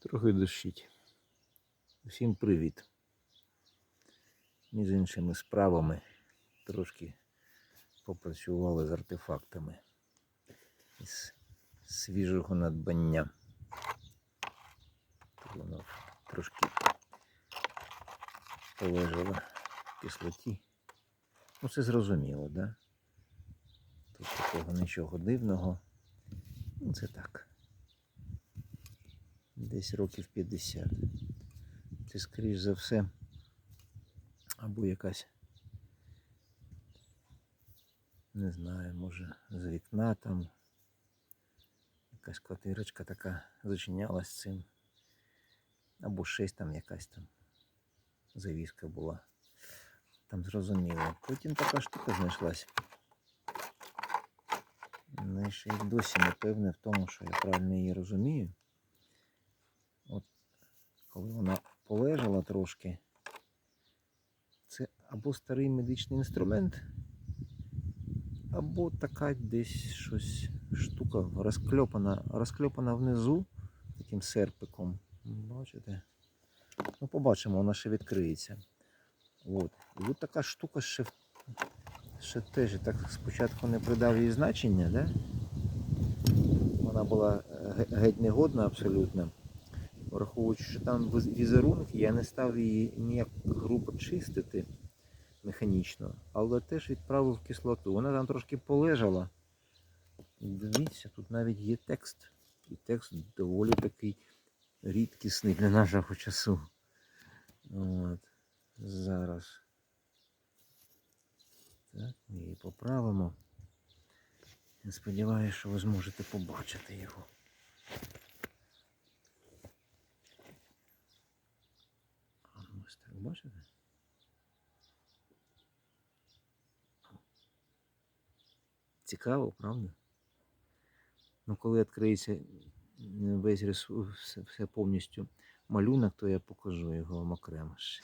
Трохи дощить. Усім привіт. Між іншими справами трошки попрацювали з артефактами із свіжого надбання. Тут воно трошки полежало в кислоті. Ну, це зрозуміло, так? Да? Тут такого нічого дивного. Ну, це так. Десь років 50. Це, скоріш за все, або якась, не знаю, може, з вікна там якась квартирочка така зачинялась цим. Або щось там якась там завіска була. Там зрозуміло. Потім така штука знайшлась. Ну, і ще й досі не певне в тому, що я правильно її розумію. Коли вона полежала трошки, це або старий медичний інструмент, або така десь щось штука розкльопана, розкльопана внизу таким серпиком. Бачите? Ну, побачимо, вона ще відкриється. От. І от така штука ще, ще теж так спочатку не придав їй значення, да? Вона була е, геть негодна абсолютно. Враховуючи, що там віз- візерунок, я не став її ніяк грубо чистити механічно, але теж відправив кислоту. Вона там трошки полежала. Дивіться, тут навіть є текст. І текст доволі такий рідкісний для нашого часу. От. Зараз. Так, ми її поправимо. Сподіваюся, що ви зможете побачити його. А, ну, Ось так, бачите? Цікаво, правда? Ну, коли відкриється весь ресурс, все, повністю малюнок, то я покажу його вам окремо ще.